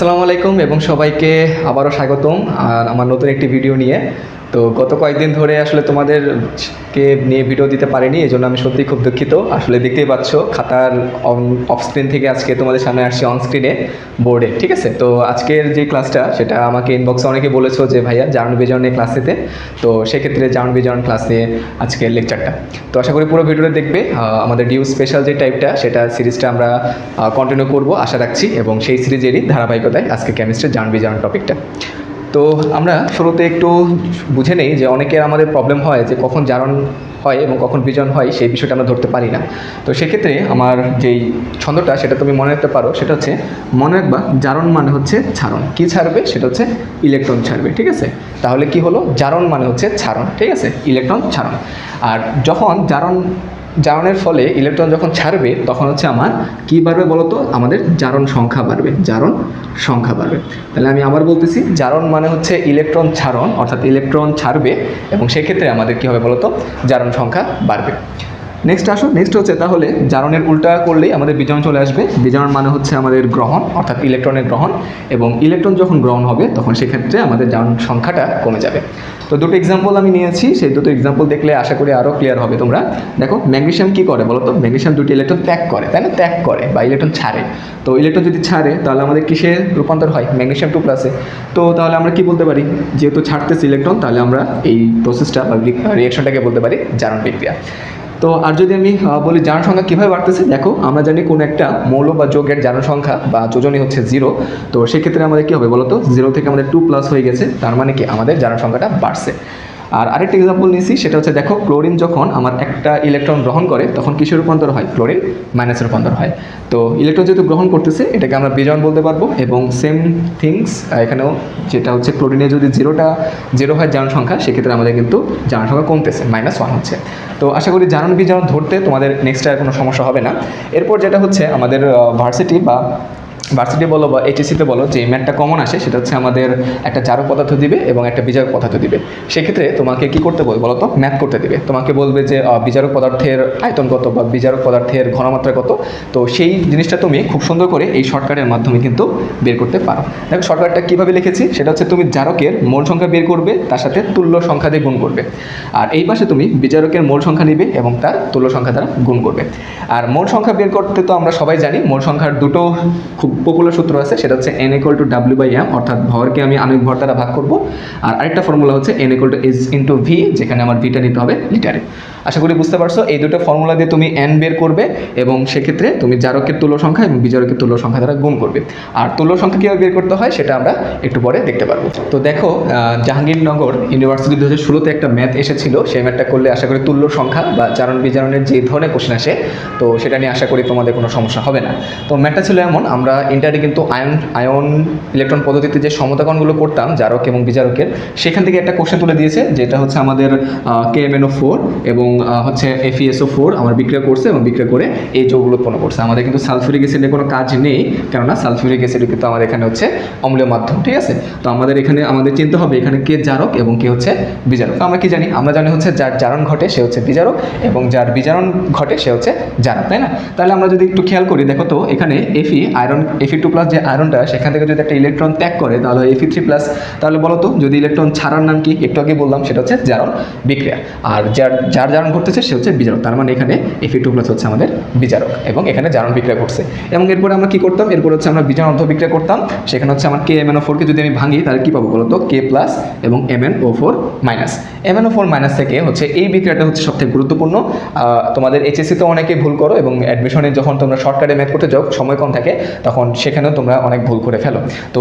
আসসালামু আলাইকুম এবং সবাইকে আবারও স্বাগতম আর আমার নতুন একটি ভিডিও নিয়ে। তো গত কয়েকদিন ধরে আসলে তোমাদেরকে নিয়ে ভিডিও দিতে পারিনি এই জন্য আমি সত্যিই খুব দুঃখিত। আসলে দেখতেই পাচ্ছ, খাতার অফ স্ক্রিন থেকে আজকে তোমাদের সামনে আসছি অন স্ক্রিনে বোর্ডে ঠিক আছে? তো আজকের যে ক্লাসটা সেটা আমাকে ইনবক্সে অনেকে বলেছ যে, ভাইয়া জার্ন বিজারণ নিয়ে ক্লাস নিতে। তো সেক্ষেত্রে জার্ন বিজারণ ক্লাস আজকের লেকচারটা তো আশা করি পুরো ভিডিওটা দেখবে। আমাদের ডিউ স্পেশাল যে টাইপটা সেটা সিরিজটা আমরা কন্টিনিউ করব, আশা রাখছি। এবং সেই সিরিজেরই ধারাবাহিকতায় আজকে কেমিস্ট্রির জার্ন বিজারণ টপিকটা তো আমরা শুরুতে একটু বুঝে নেই যে অনেকের আমাদের প্রবলেম হয় যে কখন জারণ হয় এবং কখন বিজন হয়, সেই বিষয়টা আমরা ধরতে পারি না। তো সেক্ষেত্রে আমার যেই ছন্দটা, সেটা তুমি মনে রাখতে পারো, সেটা হচ্ছে মনে রাখবা জারণ মানে হচ্ছে ছাড়ন। কি ছাড়বে? সেটা হচ্ছে ইলেকট্রন ছাড়বে, ঠিক আছে? তাহলে কি হলো? জারণ মানে হচ্ছে ছাড়ন, ঠিক আছে? ইলেকট্রন ছাড়ন। আর যখন জারণ জারণের ফলে ইলেকট্রন যখন ছাড়বে, তখন হচ্ছে আমার কি বাড়বে বলতো? আমাদের জারণ সংখ্যা বাড়বে, জারণ সংখ্যা বাড়বে। তাহলে আমি আবার বলতেছি, জারণ মানে হচ্ছে ইলেকট্রন ছাড়ন অর্থাৎ ইলেকট্রন ছাড়বে, এবং সেক্ষেত্রে আমাদের কী হবে বলতো? জারণ সংখ্যা বাড়বে। নেক্সট আসো নেক্সট হচ্ছে তাহলে জারণের উল্টা করলেই আমাদের বিজারণ চলে আসবে। বিজারণ মানে হচ্ছে আমাদের গ্রহণ, অর্থাৎ ইলেকট্রনের গ্রহণ। এবং ইলেকট্রন যখন গ্রহণ হবে, তখন সেক্ষেত্রে আমাদের জারণ সংখ্যাটা কমে যাবে। তো দুটো এক্সাম্পল আমি নিয়েছি, সেই দুটো এক্সাম্পল দেখলে আশা করি আরও ক্লিয়ার হবে তোমরা। দেখো ম্যাগনেশিয়াম কি করে বলো তো? ম্যাগনেশিয়াম দুটি ইলেকট্রন ত্যাগ করে, তাই না? ত্যাগ করে বা ইলেকট্রন ছাড়ে। তো ইলেকট্রন যদি ছাড়ে, তাহলে আমাদের কিসে রূপান্তর হয়? ম্যাগনেশিয়াম টু প্লাসে তো তাহলে আমরা কি বলতে পারি? যেহেতু ছাড়তেছে ইলেকট্রন তাহলে আমরা এই প্রসেসটা বা রিয়েকশনটাকে বলতে পারি জারণ বিক্রিয়া। তো আর যদি আমি বলি জনসংখ্যা সংখ্যা কীভাবে বাড়তেছে, দেখো, আমরা জানি কোনো একটা মৌল বা যোগের জনসংখ্যা সংখ্যা বা যোজনই হচ্ছে জিরো। তো সেক্ষেত্রে আমাদের কী হবে বলতো? জিরো থেকে আমাদের টু প্লাস হয়ে গেছে, তার মানে কি আমাদের জনসংখ্যাটা সংখ্যাটা বাড়ছে। আর আরেকটা এক্সাম্পল নিয়েছি, সেটা হচ্ছে দেখো ক্লোরিন যখন আমার একটা ইলেকট্রন গ্রহণ করে, তখন কিসের রূপান্তর হয়? ক্লোরিন মাইনাসের রূপান্তর হয়। তো ইলেকট্রন যেহেতু গ্রহণ করতেছে, এটাকে আমরা বিজয়ন বলতে পারব এবং সেম থিংস এখানেও যেটা হচ্ছে ক্লোরিনে যদি জিরোটা জিরো হয় জারণ সংখ্যা, সেক্ষেত্রে আমাদের কিন্তু জারণ সংখ্যা কমতেছে মাইনাস ওয়ান হচ্ছে। তো আশা করি জারণ বিজারণ ধরতে তোমাদের নেক্সট আর কোনো সমস্যা হবে না। এরপর যেটা হচ্ছে আমাদের ভার্সিটি বা ভার্সিটি বলো বা এইচএসিতে বলো যে ম্যাথটা কমন আসে সেটা হচ্ছে আমাদের একটা জারক পদার্থ দিবে এবং একটা বিজারক পদার্থ দিবে। সেক্ষেত্রে তোমাকে কি করতে বলবে বলো তো ম্যাথ করতে দিবে। তোমাকে বলবে যে আহ, বিজারক পদার্থের আয়তন কত বা বিজারক পদার্থের ঘনমাত্রা কত? তো সেই জিনিসটা তুমি খুব সুন্দর করে এই শর্টকাটের মাধ্যমে কিন্তু বের করতে পারো। দেখো শর্টকাটটা কীভাবে লিখেছি? সেটা হচ্ছে তুমি জারকের মোল সংখ্যা বের করবে তার সাথে তুল্য সংখ্যা দিয়ে গুণ করবে। আর এই পাশে তুমি বিজারকের মোল সংখ্যা নিবে এবং তার তুল্য সংখ্যা দ্বারা গুণ করবে। আর মোল সংখ্যা বের করতে তো আমরা সবাই জানি মোল সংখ্যার দুটো খুব পপুলার সূত্র আছে, সেটা হচ্ছে N equal to W by M অর্থাৎ ভরকে আমি আণবিক ভর দ্বারা ভাগ করব। আর আরেকটা ফর্মুলা হচ্ছে N equal to S into V যেখানে আমার ভিটা নিতে হবে লিটারে আশা করি বুঝতে পারছ, এই দুটো ফর্মুলা দিয়ে তুমি এন বের করবে এবং সেক্ষেত্রে তুমি জারকের তুল্য সংখ্যা এবং বিজারকের তুল্য সংখ্যা দ্বারা গুণ করবে। আর তুল্য সংখ্যা কীভাবে বের করতে হয়, সেটা আমরা একটু পরে দেখতে পারব। তো দেখো জাহাঙ্গীরনগর ইউনিভার্সিটি দু হাজার ষোলোতে একটা ম্যাথ এসেছিল, সেই ম্যাথটা করলে আশা করি তুল্য সংখ্যা বা জারণ বিজারণের যে ধরনের কোশ্চেন আসে, তো সেটা নিয়ে আশা করি তোমাদের কোনো সমস্যা হবে না। তো ম্যাথটা ছিল এমন, আমরা ইন্টারে কিন্তু আয়ন আয়ন ইলেকট্রন পদ্ধতিতে যে সমতাকণগুলো করতাম, জারক এবং বিজারকের সেখান থেকে একটা কোশ্চেন তুলে দিয়েছে, যেটা হচ্ছে আমাদের কে এম ফোর এবং হচ্ছে এফইএসও ফোর আমার বিক্রিয়া করছে এবং বিক্রিয়া করে এই যৌগগুলো উৎপন্ন করছে। আমাদের কিন্তু সালফিউরিক অ্যাসিডের কোনো কাজ নেই, কেননা সালফিউরিক অ্যাসিড কিন্তু আমাদের এখানে হচ্ছে অম্লীয় মাধ্যম, ঠিক আছে? তো আমাদের এখানে, আমাদের চিনতে হবে এখানে কে জারক এবং কে হচ্ছে বিজারক তো আমরা কি জানি? আমরা জানি হচ্ছে যার জারণ ঘটে সে হচ্ছে বিজারক এবং যার বিজারণ ঘটে সে হচ্ছে জারক, তাই না? তাহলে আমরা যদি একটু খেয়াল করি, দেখো তো এখানে F E iron F E two plus যে আয়রনটা সেখান থেকে যদি একটা ইলেকট্রন ত্যাগ করে, তাহলে এফি থ্রি প্লাস তাহলে বলো তো যদি ইলেকট্রন ছাড়ার নাম কি? একটু আগে বললাম, সেটা হচ্ছে জারণ বিক্রিয়া। আর যার যার জারণ ঘটতেছে, সে হচ্ছে বিজারক। তার মানে এখানে এফি টু প্লাস হচ্ছে আমাদের বিজারক, এবং এখানে জারণ বিক্রিয়া ঘটছে। এবং এরপরে আমরা কি করতাম? এরপর হচ্ছে আমরা বিজারণ অর্ধ বিক্রিয়া করতাম। সেখানে হচ্ছে আমার কে এম এন ও ফোরকে যদি আমি ভাঙি, তাহলে কি পাবো বলো তো কে প্লাস এবং M N O four minus M N O four minus থেকে হচ্ছে এই বিক্রিয়াটা হচ্ছে সবথেকে গুরুত্বপূর্ণ। তোমাদের এইচএসসিতে অনেকে ভুল করো, এবং অ্যাডমিশনে যখন তোমরা শর্টকাটে ম্যাথ করতে যাও, সময় কম থাকে, তখন সেখানেও তোমরা অনেক ভুল করে ফেলো। তো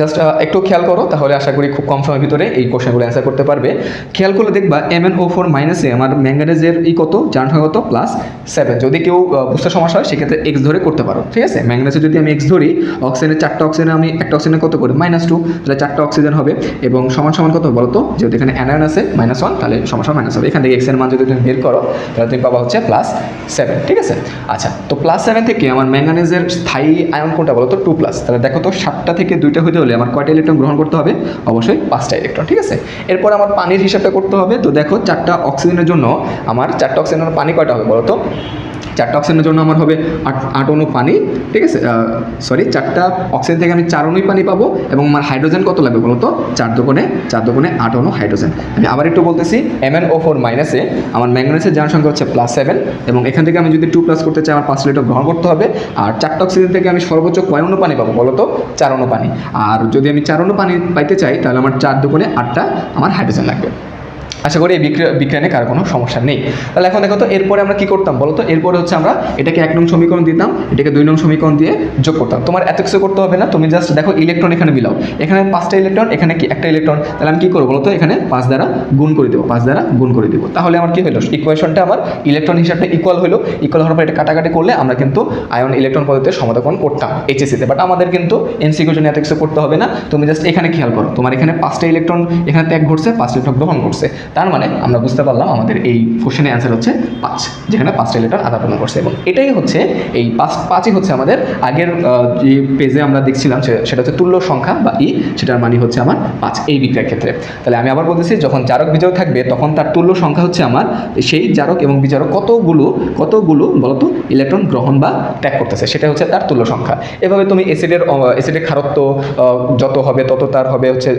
জাস্ট একটু খেয়াল করো, তাহলে আশা করি খুব কম সময়ের ভিতরে এই কোশ্চেনগুলো অ্যান্সার করতে পারবে। খেয়াল করলে দেখবা এম এন ও ফোর মাইনাসে আমার ম্যাঙ্গানেজের ই কত? জার্ন হয় কত? প্লাস সেভেন যদি কেউ বুঝতে সমস্যা হয়, সেক্ষেত্রে এক্স ধরে করতে পারো, ঠিক আছে? ম্যাঙ্গানেজে যদি আমি এক্স ধরি অক্সিজেনের চারটা অক্সিজেনে আমি একটা অক্সিজেনে কত করি? মাইনাস টু তাহলে চারটা অক্সিজেন হবে, এবং সমান সমান কত বলো তো? যেহেতু এখানে অ্যানায়ন আছে মাইনাস ওয়ান তাহলে সমান মাইনাস হবে। এখান থেকে এক্সের মান যদি তুমি বের করো, তাহলে তুমি পাবা হচ্ছে প্লাস সেভেন ঠিক আছে? আচ্ছা তো প্লাস সেভেন থেকে আমার ম্যাঙ্গানেজের স্থায়ী আয়ন কোনটা বলো তো? টু প্লাস তাহলে দেখো তো, সাতটা থেকে দুইটা হতে হলে আমার কয়টা ইলেকট্রন গ্রহণ করতে হবে? অবশ্যই পাঁচটা ইলেকট্রন ঠিক আছে? এরপর আমার পানির হিসাবটা করতে হবে। তো দেখো, চারটা অক্সিজেনের জন্য আমার চারটা অক্সিজেনের পানি কয়টা হবে বলো তো চারটা অক্সিজেনের জন্য আমার হবে আট আট অণু পানি, ঠিক আছে? সরি চারটা অক্সিজেন থেকে আমি চার অণুই পানি পাবো এবং আমার হাইড্রোজেন কত লাগবে বলো তো চার দোকানে চার দোকানে আট অণু হাইড্রোজেন আমি আবার একটু বলতেছি এম এন ও ফোর মাইনাসে আমার ম্যাঙ্গানিসের জান সংখ্যা হচ্ছে প্লাস সেভেন এবং এখান থেকে আমি যদি টু প্লাস করতে চাই, আমার পাঁচ লিটার গ্রহণ করতে হবে। আর চারটা অক্সিজেন থেকে আমি সর্বোচ্চ কয় অণু পানি পাবো বলো তো চার অণু পানি। আর যদি আমি চার অণু পানি পাইতে চাই, তাহলে আমার চার দোকানে আটটা আমার হাইড্রোজেন লাগবে। আশা করি এই বিক্রিয়া বিজ্ঞানে কার কোনো সমস্যা নেই। তাহলে এখন দেখো তো, এরপরে আমরা কি করতাম বলো তো? এরপরে হচ্ছে আমরা এটাকে এক নং সমীকরণ দিতাম, এটাকে দুই নং সমীকরণ দিয়ে যোগ করতাম। তোমার এত কিছু করতে হবে না, তুমি জাস্ট দেখো ইলেকট্রন এখানে বিলাও এখানে পাঁচটা ইলেকট্রন এখানে কি একটা ইলেকট্রন তাহলে আমি কি করব বলো তো? এখানে পাঁচ দ্বারা গুণ করে দেবো, পাঁচ দ্বারা গুণ করে দেবো। তাহলে আমার কি হলো? ইকুয়েশনটা আমার ইলেকট্রন হিসাবটা ইকুয়াল হলো। ইকুয়াল হওয়ার পর এটা কাটাকাটি করলে আমরা কিন্তু আয়ন ইলেকট্রন পদ্ধতিতে সমাধান করতাম এইচএসিতে বাট আমাদের কিন্তু এনসিকিউ জন্য এত কিছু করতে হবে না। তুমি জাস্ট এখানে খেয়াল করো, তোমার এখানে পাঁচটা ইলেকট্রন এখানে ত্যাগ ঘটছে পাঁচ ইলেকট্রন গ্রহণ করছে তার মানে আমরা বুঝতে পারলাম আমাদের এই কোশ্চেনের অ্যান্সার হচ্ছে পাঁচ, যেখানে পাঁচটা ইলেকট্রন আদান প্রদান করছে এবং এটাই হচ্ছে এই পাঁচ, পাঁচই হচ্ছে আমাদের আগের যে পেজে আমরা দেখছিলাম সেটা হচ্ছে তুল্য সংখ্যা বা ই, সেটার মানে হচ্ছে আমার পাঁচ এই বিক্রিয়ার ক্ষেত্রে। তাহলে আমি আবার বলতেছি, যখন জারক বিজারক থাকবে, তখন তার তুল্য সংখ্যা হচ্ছে আমার সেই জারক এবং বিজারক কতগুলো কতগুলো বলতো ইলেকট্রন গ্রহণ বা ত্যাগ করতেছে, সেটা হচ্ছে তার তুল্য সংখ্যা। এভাবে তুমি এসিডের এসিডের খারত্ব যত হবে তত তার হবে হচ্ছে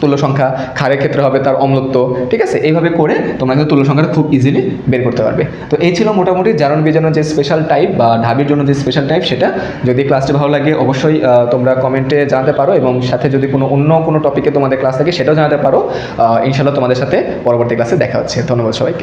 তুল্য সংখ্যা খারের ক্ষেত্রে হবে, তার অম্লত্ব, ঠিক আছে? এইভাবে করে তোমরা কিন্তু তুল্য সংখ্যাটা খুব ইজিলি বের করতে পারবে। তো এই ছিল মোটামুটি জারণ বিজারণ যে স্পেশাল টাইপ বা ঢাবির জন্য যে স্পেশাল টাইপ সেটা। যদি ক্লাসটি ভালো লাগে, অবশ্যই তোমরা কমেন্টে জানাতে পারো এবং সাথে যদি কোনো অন্য কোনো টপিকে তোমাদের ক্লাস থাকে সেটাও জানাতে পারো। ইনশাল্লাহ তোমাদের সাথে পরবর্তী ক্লাসে দেখা হচ্ছে। ধন্যবাদ সবাইকে।